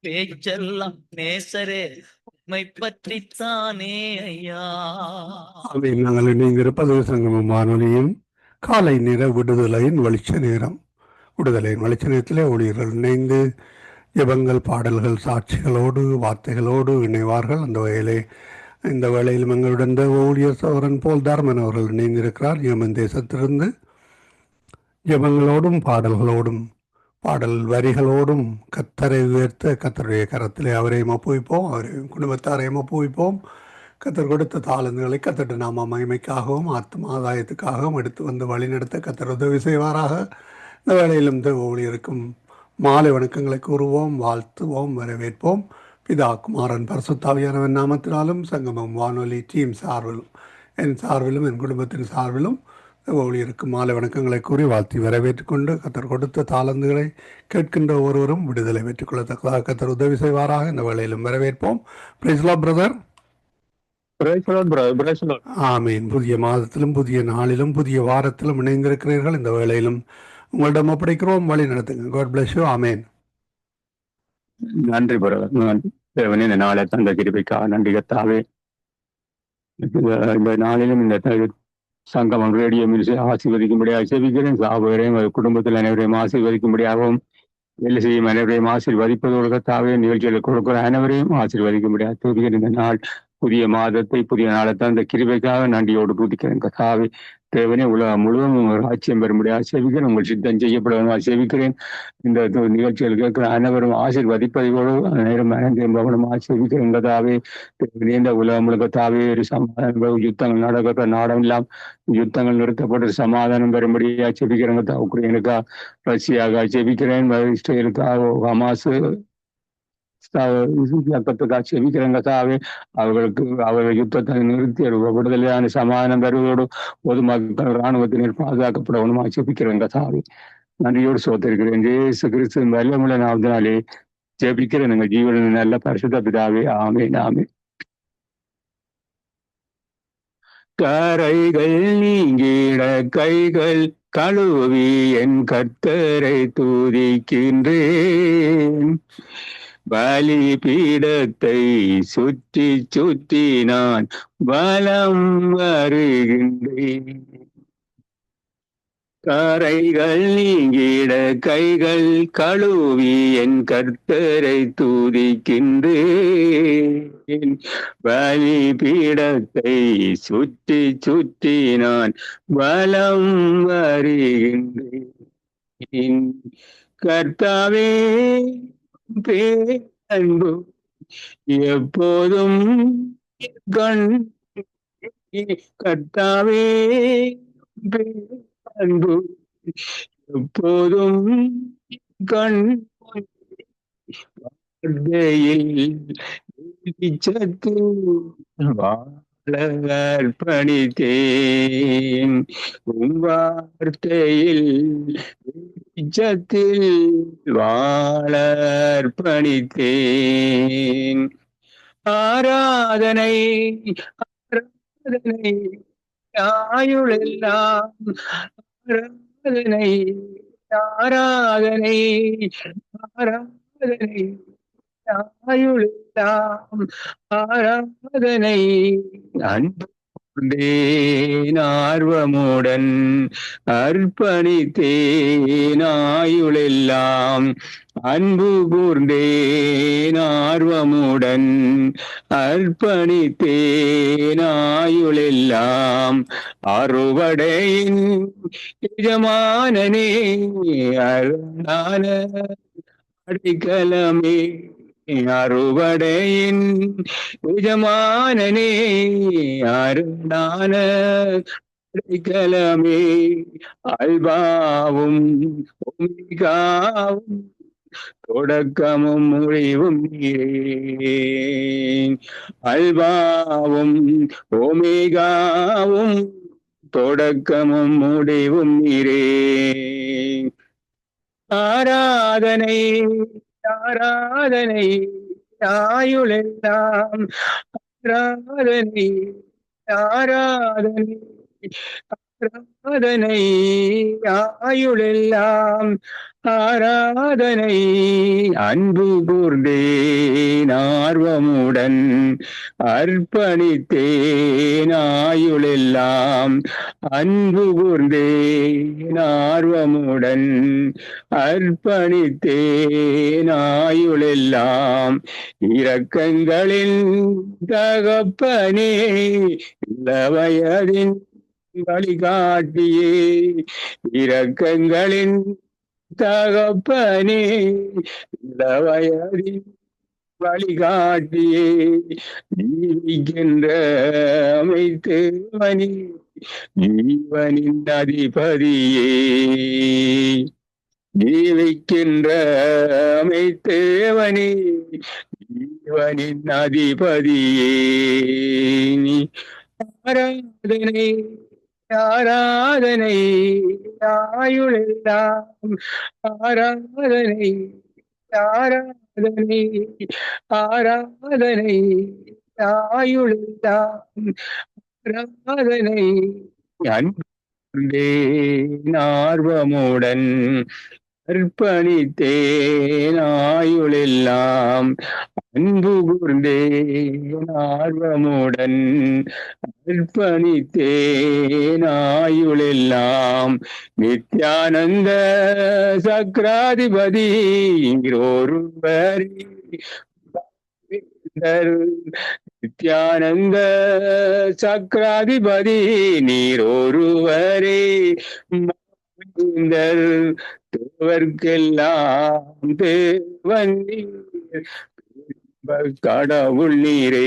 பேச்செல்லாம் நேசரே உண்மை பற்றித்தானே ஐயா. நாங்கள் இணைந்திருப்பது சங்கமம் வானொலியும் காலை நேர விடுதலையின் வெளிச்ச நேரம். விடுதலையின் வெளிச்ச நேரத்திலே ஊழியர்கள் இணைந்து ஜபங்கள் பாடல்கள் சாட்சிகளோடு வார்த்தைகளோடு இணைவார்கள். அந்த வகையிலே இந்த வேளையில் எங்களுடன் ஊழியர் சோரன் போல் தர்மன் அவர்கள் இணைந்திருக்கிறார். யமன் தேசத்திலிருந்து ஜபங்களோடும் பாடல்களோடும் பாடல் வரிகளோடும் கத்தரை உயர்த்த கத்தருடைய கரத்திலே அவரையும் ஒப்புவிப்போம் அவரையும் குடும்பத்தாரையும் ஒப்புவிப்போம். கத்தர் கொடுத்த தாளந்துகளை கத்தட்டு நாம மகிமைக்காகவும் ஆத்ம ஆதாயத்துக்காகவும் எடுத்து வந்து வழிநடத்த கத்தர் உதவி செய்வாராக. இந்த வேளையிலும் ஊழியருக்கும் மாலை வணக்கங்களை கூறுவோம் வாழ்த்துவோம் வரவேற்போம். பிதா குமாரன் பரசுத்தாவியானவன் நாமத்தினாலும் சங்கமம் வானொலி டீம் சார்பிலும் என் சார்பிலும் என் குடும்பத்தின் சார்பிலும் ஊழியருக்கு மாலை வணக்கங்களை கூறி வாழ்த்தி வரவேற்றுக் கொண்டு கத்தர் கொடுத்த தாளந்துகளை கேட்கின்ற ஒருவரும் விடுதலை பெற்றுக் கொள்ளத்தக்கதாக கத்தர் உதவி செய்வாராக. இந்த வேளையிலும் வரவேற்போம். Praise the Lord brother. ஆமீன். புதிய மாதத்திலும் புதிய நாளிலும் புதிய வாரத்திலும் இணைந்திருக்கிறீர்கள். இந்த வேளையிலும் உங்களிடம் ஒப்படைக்கிறோம். வழி நடத்துங்க காட் பிளஸ் யூ ஆமேன். நன்றி brother. நன்றி. தேவனே இந்த நாளை தந்த கிருபைக்காக நன்றி கத்தாவே. இந்த- நாளிலும் இந்த சங்கமம் ரேடியோ மியூசி ஆசீர்வதிக்கும்படியாக செவிக்கிறேன் சாபகரையும் குடும்பத்தில் அனைவரையும் ஆசீர்வதிக்கும்படியாகவும் வேலை செய்யும் அனைவரையும் ஆசீர்வதிப்பதோடு கத்தாவே நிகழ்ச்சிகளை கொடுக்கிற அனைவரையும் ஆசீர்வதிக்கும்படியாக துதிக்கிறேன் இந்த நாள் புதிய மாதத்தை புதிய நாளை தந்த கிருபைக்காக நன்றியோடு புதிக்கிறேன் கத்தாவே தேவனே உலக முழுவதும் ஒரு ஆட்சியம் பெறும்படியாக செவிக்கிறேன் உங்கள் சித்தம் செய்யப்படுவதாக ஆசேவிக்கிறேன் இந்த நிகழ்ச்சிகள் கேட்கிற அனைவரும் ஆசீர்வதிப்பதோடு நேரம் அனைத்தையும் கவனமாக ஆசேவிக்கிறேன் கதாவே தேவனே, இந்த உலகம் முழுக்க தாவே ஒரு சமாதானம் யுத்தங்கள் நடக்கிற நாடம் எல்லாம் யுத்தங்கள் நிறுத்தப்பட்டு சமாதானம் பெறும்படியாக செபிக்கிறேன் கதா உக்ரைனுக்கா ரஷ்யாக்கா செபிக்கிறேன் இஸ்ரேலுக்கா ஹமாஸ் இயக்கத்துக்காக செபிக்கிறேன் கதாவே அவர்களுக்கு அவர்கள் யுத்தத்தை நிறுத்தி ஒரு விடுதலையான சமாதானம் பெறுவதோடு பொதுமக்கள் இராணுவத்தினர் பாதுகாக்கப்படணுமா செபிக்கிறேன் கதாவே நன்றியோடு சோத்திருக்கிறேன் ஜேசு கிறிஸ்து வல்லமுள்ள நாவதனாலே ஜெபிக்கிறேன் எங்கள் ஜீவனின் நல்ல பரிசுத்த பிதாவே ஆமே நாமே கரைகள் நீங்கிட கைகள் கழுவி என் கத்தரை தூதிக்கின்றேன் பலிபீடத்தை சுற்றி சுற்றி நான் வலம் வருகின்றேன். கரைகள் நீங்கிட கைகள் கழுவி என் கர்த்தரை துதிக்கின்றேன். பலிபீடத்தை சுற்றி சுற்றி நான் வலம் வருகின்றேன். கர்த்தாவே பேரன்பு எப்போதும் கண் கர்த்தாவே அன்பு எப்போதும் கண் வார்த்தையில் சத்து வா அர்ப்பணித்தேன் உம் வார்த்தையில் வெளிச்சத்தில் வாழற்பணித்தேன் ஆராதனை ஆராதனை ஆயுளெல்லாம் ஆராதனை ஆராதனை ஆராதனை. ஆயுளெல்லாம் ஆராதனை அன்பு கொண்டேன் ஆர்வமுடன் அர்ப்பணித்தேன் ஆயுளெல்லாம் அன்பு கூர்ந்தேன் ஆர்வமுடன் அர்ப்பணித்தேன் ஆயுளெல்லாம் அறுவடையின் எஜமானனே அருணான அடைக்கலமே. அறுவடையின் எஜமானனே அருளான அடைக்கலமே அல்பாவும் ஒமிகாவும் தொடக்கமும் முடிவும் அல்பாவும் ஒமேகாவும் தொடக்கமும் முடிவும் இரே ஆராதனை ஆராதனை ஆயுளெல்லாம் ஆராதனை ஆராதனை ஆராதனை ஆயுளெல்லாம் ஆராதனை அன்பு கூர்ந்தேன் ஆர்வமுடன் அர்ப்பணித்தேன் ஆயுளெல்லாம். அன்பு கூர்ந்தேன் ஆர்வமுடன் அர்ப்பணித்தேன் ஆயுளெல்லாம். இரக்கங்களின் தகப்பனே இளவயதின் வழிகாட்டியே. இரக்கங்களின் தகப்பனே இந்த இளவயதின் வழிகாட்டியே ஜீவிக்கின்ற அமைத்து மணி ஜீவனின் அதிபதியே. ஜீவிக்கின்ற அமைத்தேவனி ஜீவனின் அதிபதியே. நீ ஆராதனை ஆராதனை ஆயுளெல்லாம். ஆராதனை ஆராதனை ஆராதனை ஆயுளெல்லாம். ஆராதனை அன்பே ஆர்வமுடன் அர்ப்பணித்தேன் ஆயுளெல்லாம். அன்பு கூர்ந்தேன் ஆர்வமுடன் அர்ப்பணித்தேன் ஆயுளெல்லாம். நித்யானந்த சக்ராதிபதி ஒருவரே நித்யானந்த சக்ராதிபதி நீர் ஒருவரே தேவர்க்கெல்லாம் தேவன் கடவுள் நீரே.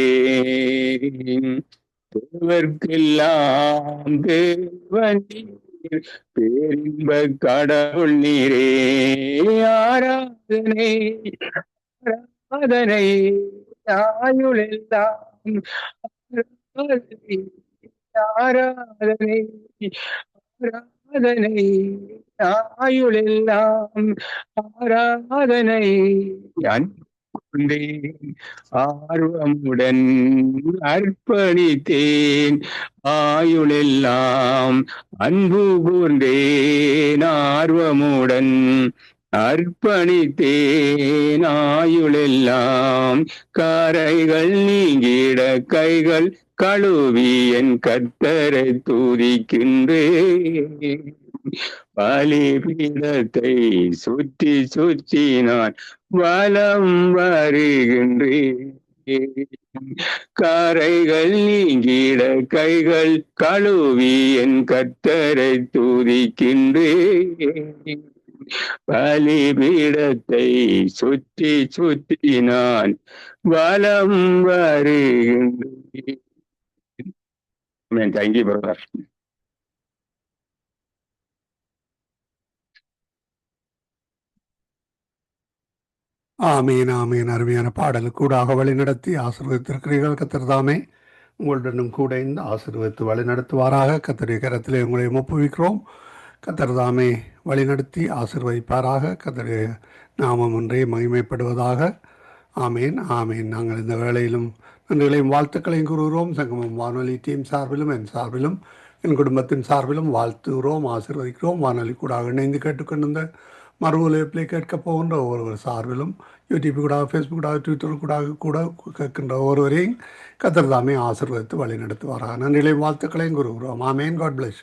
தேவர்க்கெல்லாம் தேவன் நீர். பேரின்ப கடவுள் நீரே. ஆராதனை ஆராதனை ஆயுளெல்லாம் ஆராதனை ஆராதனை ஆராதனை ஆயுளெல்லாம் ஆராதனை. ஆர்வமுடன் அர்ப்பணித்தேன். ஆயுளெல்லாம் அன்பு கூர்ந்தேன் ஆர்வமுடன் அர்ப்பணித்தேன். ஆயுளெல்லாம் கரைகள் நீங்கிட கைகள் கழுவி என் கத்தரை துதிக்கின்றேன். பலிபீடத்தை சுற்றி சுற்றி நான் வலம் வருகின்றேன். கரைகள் நீங்கிட கைகள் கழுவி என் கத்தரை துதிக்கின்றேன். பலிபீடத்தை சுற்றி சுற்றி நான் வலம் வருகின்றேன். தேங்க்யூ பிரதர் ஆமீன் ஆமீன். அருமையான பாடலுக்கூடாக வழிநடத்தி ஆசீர்வதித்திருக்கிறீர்கள் கத்திரதாமே உங்களுடனும் கூட இந்த ஆசீர்வதித்து வழி நடத்துவாராக. கரத்திலே உங்களை ஒப்புவிக்கிறோம். கத்தர்தாமே வழிநடத்தி ஆசிர்வதிப்பாராக. கத்தருடைய நாமம் ஒன்றே மகிமைப்படுவதாக. ஆமேன் ஆமேன். நாங்கள் இந்த வேளையிலும் நன்றிகளையும் வாழ்த்துக்களையும் கூறுகிறோம். சங்கமம் வானொலி டீம் சார்பிலும் என் சார்பிலும் என் குடும்பத்தின் சார்பிலும் வாழ்த்துகிறோம் ஆசிர்வதிக்கிறோம். வானொலி கூட இணைந்து கேட்டுக்கொண்டிருந்த மறு ஒலிப்பிலே கேட்க போகின்ற ஒவ்வொரு சார்பிலும் யூடியூப் கூட ஃபேஸ்புக் கூட ட்விட்டர் கூட கூட கேட்கின்ற ஒருவரையும் கத்திரதாமே ஆசீர்வதித்து வழி நடத்துவாராக நன்றிகளையும் வாழ்த்துக்களையும் கூறுகிறோம். ஆமேன். God plus